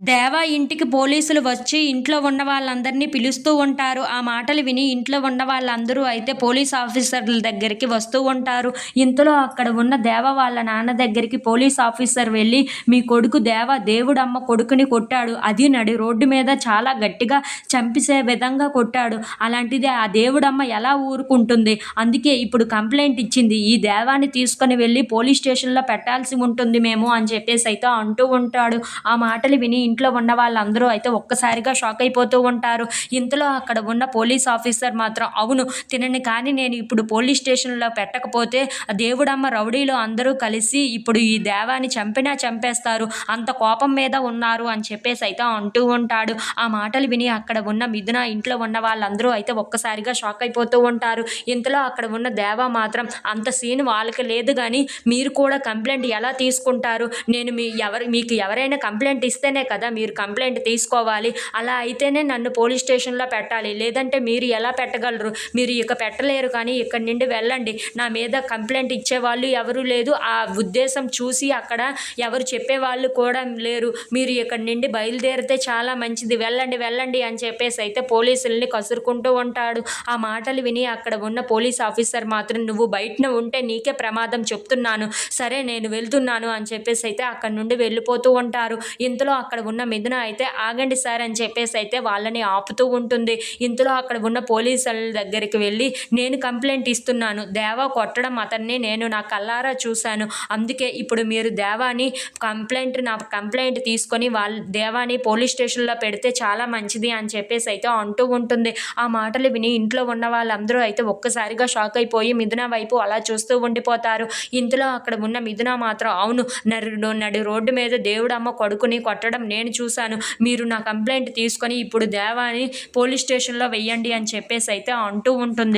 దేవా ఇంటికి పోలీసులు వచ్చి ఇంట్లో ఉన్న వాళ్ళందరినీ పిలుస్తూ ఉంటారు. ఆ మాటలు విని ఇంట్లో ఉన్న వాళ్ళందరూ అయితే పోలీస్ ఆఫీసర్ల దగ్గరికి వస్తూ ఉంటారు. ఇంతలో అక్కడ ఉన్న దేవ వాళ్ళ నాన్న దగ్గరికి పోలీస్ ఆఫీసర్ వెళ్ళి మీ కొడుకు దేవ దేవుడమ్మ కొడుకుని కొట్టాడు. అది నడి రోడ్డు మీద చాలా గట్టిగా చంపేసే విధంగా కొట్టాడు. అలాంటిది ఆ దేవుడమ్మ ఎలా ఊరుకుంటుంది? అందుకే ఇప్పుడు కంప్లైంట్ ఇచ్చింది. ఈ దేవాన్ని తీసుకొని వెళ్ళి పోలీస్ స్టేషన్లో పెట్టాల్సి ఉంటుంది మేము అని చెప్పేసి అయితే అంటూ ఉంటాడు. ఆ మాటలు విని ఇంట్లో ఉన్న వాళ్ళందరూ అయితే ఒక్కసారిగా షాక్ అయిపోతూ ఉంటారు. ఇంతలో అక్కడ ఉన్న పోలీస్ ఆఫీసర్ మాత్రం అవును తినని కానీ నేను ఇప్పుడు పోలీస్ స్టేషన్లో పెట్టకపోతే దేవుడమ్మ రౌడీలు అందరూ కలిసి ఇప్పుడు ఈ దేవాన్ని చంపినా చంపేస్తారు. అంత కోపం మీద ఉన్నారు అని చెప్పేసి అయితే అంటూ ఉంటాడు. ఆ మాటలు విని అక్కడ ఉన్న మిథున ఇంట్లో ఉన్న వాళ్ళందరూ అయితే ఒక్కసారిగా షాక్ అయిపోతూ ఉంటారు. ఇంతలో అక్కడ ఉన్న దేవ మాత్రం అంత సీన్ వాళ్ళకి లేదు కానీ మీరు కూడా కంప్లైంట్ ఎలా తీసుకుంటారు? నేను మీ ఎవరు మీకు ఎవరైనా కంప్లైంట్ ఇస్తేనే కదా మీరు కంప్లైంట్ తీసుకోవాలి. అలా అయితేనే నన్ను పోలీస్ స్టేషన్లో పెట్టాలి. లేదంటే మీరు ఎలా పెట్టగలరు? మీరు ఇక పెట్టలేరు కానీ ఇక్కడి నుండి వెళ్ళండి. నా మీద కంప్లైంట్ ఇచ్చేవాళ్ళు ఎవరు లేదు. ఆ ఉద్దేశం చూసి అక్కడ ఎవరు చెప్పేవాళ్ళు కూడా లేరు. మీరు ఇక్కడి నుండి బయలుదేరితే చాలా మంచిది. వెళ్ళండి వెళ్ళండి అని చెప్పేసి అయితే పోలీసుల్ని కసురుకుంటూ ఉంటాడు. ఆ మాటలు విని అక్కడ ఉన్న పోలీస్ ఆఫీసర్ మాత్రం నువ్వు బయటన ఉంటే నీకే ప్రమాదం చెప్తున్నాను. సరే నేను వెళ్తున్నాను అని చెప్పేసి అయితే అక్కడ నుండి వెళ్ళిపోతూ ఉంటారు. ఇంతలో అక్కడ ఉన్న మిథున అయితే ఆగండి సార్ అని చెప్పేసి అయితే వాళ్ళని ఆపుతూ ఉంటుంది. ఇంతలో అక్కడ ఉన్న పోలీసుల దగ్గరికి వెళ్ళి నేను కంప్లైంట్ ఇస్తున్నాను. దేవా కొట్టడం అతన్ని నేను నా కల్లారా చూశాను. అందుకే ఇప్పుడు మీరు దేవాని కంప్లైంట్ నా కంప్లైంట్ తీసుకొని వాళ్ళ దేవాని పోలీస్ స్టేషన్లో పెడితే చాలా మంచిది అని చెప్పేసి అయితే అంటూ ఉంటుంది. ఆ మాటలు విని ఇంట్లో ఉన్న వాళ్ళందరూ అయితే ఒక్కసారిగా షాక్ అయిపోయి మిథున వైపు అలా చూస్తూ ఉండిపోతారు. ఇంతలో అక్కడ ఉన్న మిథున మాత్రం అవును నడు నడి రోడ్డు మీద దేవుడమ్మ కొడుకుని కొట్టడం నేను చూశాను. మీరు నా కంప్లైంట్ తీసుకొని ఇప్పుడు దేవాని పోలీస్ స్టేషన్లో వెయ్యండి అని చెప్పేసి అయితే అంటూ ఉంటుంది.